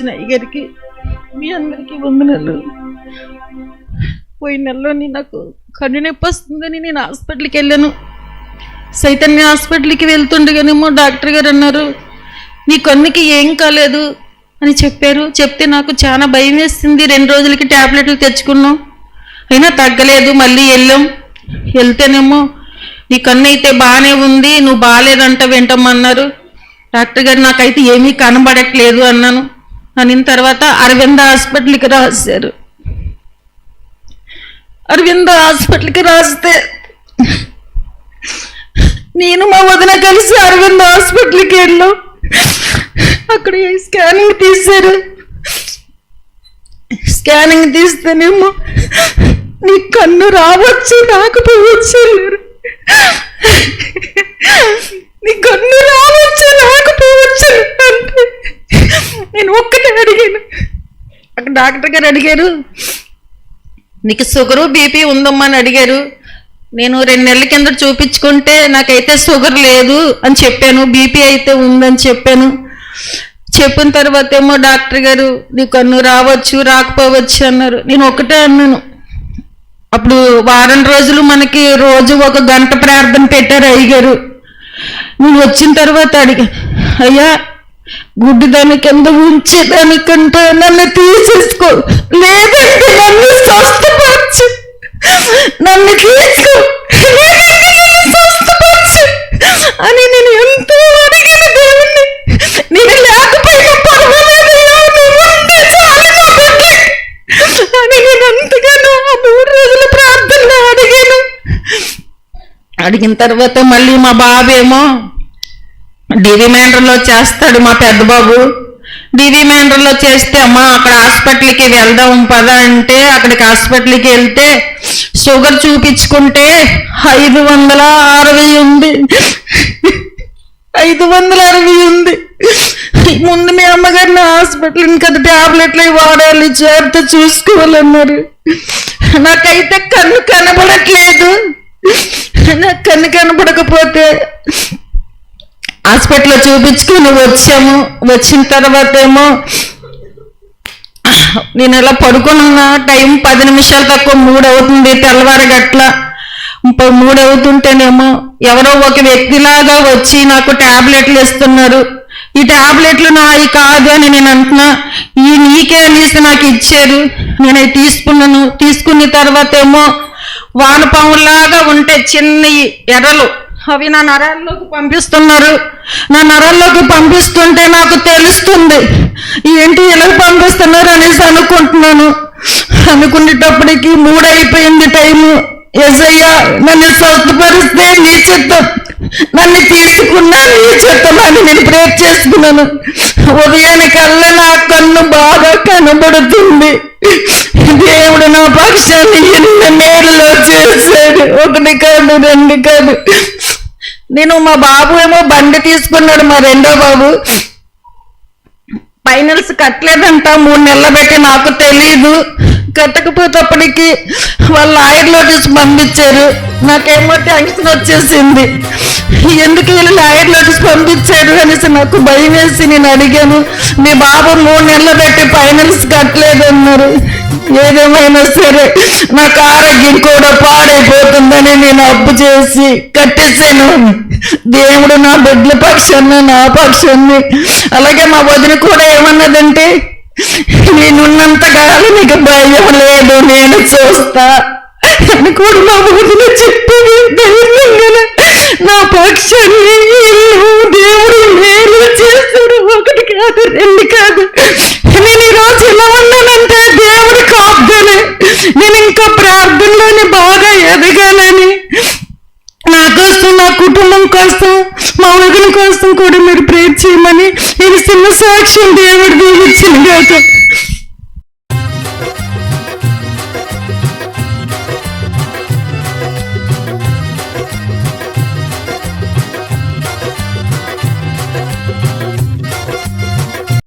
సమయం ఇచ్చిన అయ్యగారికి మీ అందరికీ వందనాలు. పోయిన నెలలోని నాకు కన్ను నొప్పి వస్తుందని నేను హాస్పిటల్కి వెళ్ళాను. చైతన్య హాస్పిటల్కి వెళ్తుండగానేమో డాక్టర్ గారు అన్నారు నీ కన్నుకి ఏం కాలేదు అని చెప్పారు. చెప్తే నాకు చాలా భయం వేసింది. రెండు రోజులకి ట్యాబ్లెట్లు తెచ్చుకున్నాం. అయినా తగ్గలేదు. మళ్ళీ వెళ్ళాం. వెళ్తేనేమో నీ కన్ను అయితే బాగానే ఉంది. నువ్వు బాగాలేదంట వింటమన్నారు డాక్టర్ గారు నాకైతే ఏమీ కనబడట్లేదు అన్నాను. అనిన తర్వాత అరవింద హాస్పిటల్కి రాశారు. అరవింద హాస్పిటల్కి రాస్తే నేను మా వదిన కలిసి అరవింద హాస్పిటల్కి వెళ్ళాం. అక్కడ స్కానింగ్ తీశారు. స్కానింగ్ తీస్తేనేమో నీ కన్ను రావచ్చు రాకపోవచ్చు నీ కన్ను రా రాకపోవచ్చు అంటే నేను ఒక్కటే అడిగాను అక్కడ డాక్టర్ గారు అడిగారు నీకు షుగరు బీపీ ఉందమ్మా అని అడిగారు. నేను రెండు నెలల కింద చూపించుకుంటే నాకైతే షుగర్ లేదు అని చెప్పాను. బీపీ అయితే ఉందని చెప్పాను. చెప్పిన తర్వాత ఏమో డాక్టర్ గారు నీకు కన్ను రావచ్చు రాకపోవచ్చు అన్నారు. నేను ఒకటే అన్నాను. అప్పుడు వారం రోజులు మనకి రోజు ఒక గంట ప్రార్థన పెట్టారు అయ్యగారు. నేను వచ్చిన తర్వాత అడిగా అయ్యా గుడ్డి దాని కింద ఉంచేదానికంటే నన్ను తీసేసుకో. లేదంటే నన్ను స్వస్థపరచు. నన్ను తీసుకో. స్వస్థపరచు. అని నేను ఎంతో అడిగిన దేవుణ్ణి. నేను లేకపోయినా పర్వాలేదయ్యా అని నేను ఎంతగానో ఆ మూడు రోజుల ప్రార్థనలో అడిగాను. అడిగిన తర్వాత మళ్ళీ మా బాబేమో డివి మేండర్లో చేస్తాడు మా పెద్ద బాబు డివి మేండర్లో చేస్తే అమ్మా అక్కడ హాస్పిటల్కి వెళ్దాం పదా అంటే అక్కడికి హాస్పిటల్కి వెళ్తే షుగర్ చూపించుకుంటే ఐదు వందల అరవై ఉంది. ఐదు వందల అరవై ఉంది. ముందు మీ అమ్మగారిని హాస్పిటల్ ఇంకా టాబ్లెట్లు వాడాలి జాగ్రత్త చూసుకోవాలన్నారు. నాకైతే కన్ను కనబడట్లేదు. నాకు కన్ను కనబడకపోతే హాస్పిటల్లో చూపించుకొని వచ్చాము. వచ్చిన తర్వాత ఏమో నేను ఇలా పడుకున్న టైం పది నిమిషాలు తక్కువ మూడు అవుతుంది తెల్లవారు గట్ల ఇంకో మూడు అవుతుంటేనేమో ఎవరో ఒక వ్యక్తిలాగా వచ్చి నాకు ట్యాబ్లెట్లు ఇస్తున్నారు. ఈ టాబ్లెట్లు నాయి కాదు అని నేను అంటున్నా. ఈ నీకే అనేసి నాకు ఇచ్చారు. నేను అవి తీసుకున్నాను. తీసుకున్న తర్వాత ఏమో వానపాములాగా ఉంటే చిన్న ఎర్రలు అవి నా నరాల్లోకి పంపిస్తున్నారు. నా నరాల్లోకి పంపిస్తుంటే నాకు తెలుస్తుంది. ఏంటి ఇలా పంపిస్తున్నారు అనేసి అనుకుంటున్నాను. అనుకునేటప్పటికి మూడైపోయింది టైము. ఎసయ్యా నన్ను స్వస్థపరిస్తే నీ చిత్తం నన్ను తీసుకున్నా నీ చిత్తం అని నేను ప్రేర్ చేసుకున్నాను. ఉదయానికల్లా నా కన్ను బాగా కనబడుతుంది. దేవుడు నా పక్షాన్ని ఎన్ని మేలులో చేశాడు. ఒకటి కాదు రెండు కాదు. నేను మా బాబు ఏమో బండి తీసుకున్నాడు మా రెండో బాబు. ఫైనల్స్ కట్టలేదంట మూడు నెలలు పెట్టి నాకు తెలియదు కట్టకపోతేప్పటికి వాళ్ళు లాయర్ నోటీస్ పంపించారు. నాకేమో టెన్షన్ వచ్చేసింది. ఎందుకు వీళ్ళు లాయర్ నోటీస్ పంపించారు అనేసి నాకు భయం వేసి నేను అడిగాను. మీ బాబు మూడు నెలలు పెట్టి ఫైనల్స్ కట్టలేదు అన్నారు ఏదేమైనా సరే నాకు ఆరోగ్యం కూడా పాడైపోతుందని నేను అప్పు చేసి కట్టేసాను దేవుడు నా బిడ్డల పక్షాన్ని నా పక్షాన్ని. అలాగే మా వదిన కూడా ఏమన్నదంటే నేనున్నంత కాలం నీకు భయం లేదు నేను చూస్తా. అని కూడా మా వదిన చెప్పింది ధైర్యంగా నా పక్షాన్ని దేవుడు మేలు చేస్తాడు ఒకటి కాదు నేను ఈ రోజు ఎలా ఉన్నానంటే దేవుడి కాపుదలే నేను ఇంకా ప్రార్థనలోని బాగా ఎదగాలని నా కోసం నా కుటుంబం కోసం మా కోసం కూడా మీరు ప్రేర్ చేయమని నేను చిన్న సాక్ష్యం దేవుడు దీవించిన గాక